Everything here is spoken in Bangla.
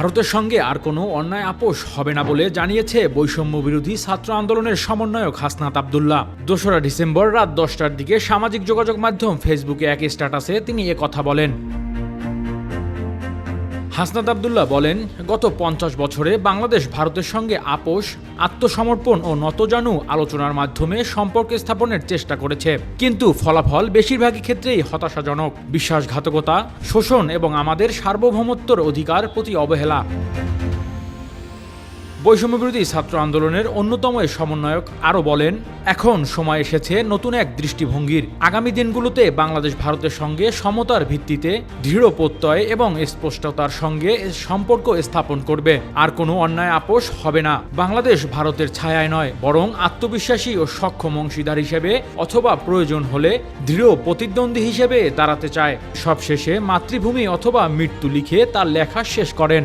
ভারতের সঙ্গে আর কোনো অন্যায় আপোষ হবে না বলে জানিয়েছে বৈষম্য বিরোধী ছাত্র আন্দোলনের সমন্বয়ক হাসনাত আবদুল্লাহ। দোসরা ডিসেম্বর রাত দশটার দিকে সামাজিক যোগাযোগ মাধ্যম ফেসবুকে এক স্ট্যাটাসে তিনি কথা বলেন। হাসনাত আবদুল্লাহ বলেন, গত পঞ্চাশ বছরে বাংলাদেশ ভারতের সঙ্গে আপোষ, আত্মসমর্পণ ও নতজানু আলোচনার মাধ্যমে সম্পর্ক স্থাপনের চেষ্টা করেছে। কিন্তু ফলাফল বেশিরভাগই ক্ষেত্রেই হতাশাজনক। বিশ্বাসঘাতকতা, শোষণ এবং আমাদের সার্বভৌমত্বর অধিকার প্রতি অবহেলা। বৈষম্যবিরোধী ছাত্র আন্দোলনের অন্যতম সমন্বয়ক আরও বলেন, এখন সময় এসেছে নতুন এক দৃষ্টিভঙ্গির। আগামী দিনগুলোতে বাংলাদেশ ভারতের সঙ্গে সমতার ভিত্তিতে দৃঢ় প্রত্যয় এবং স্পষ্টতার সঙ্গে সম্পর্ক স্থাপন করবে। আর কোনো অন্যায় আপোষ হবে না। বাংলাদেশ ভারতের ছায়ায় নয়, বরং আত্মবিশ্বাসী ও সক্ষম অংশীদার হিসেবে অথবা প্রয়োজন হলে দৃঢ় প্রতিদ্বন্দ্বী হিসেবে দাঁড়াতে চায়। সবশেষে মাতৃভূমি অথবা মৃত্যু লিখে তার লেখা শেষ করেন।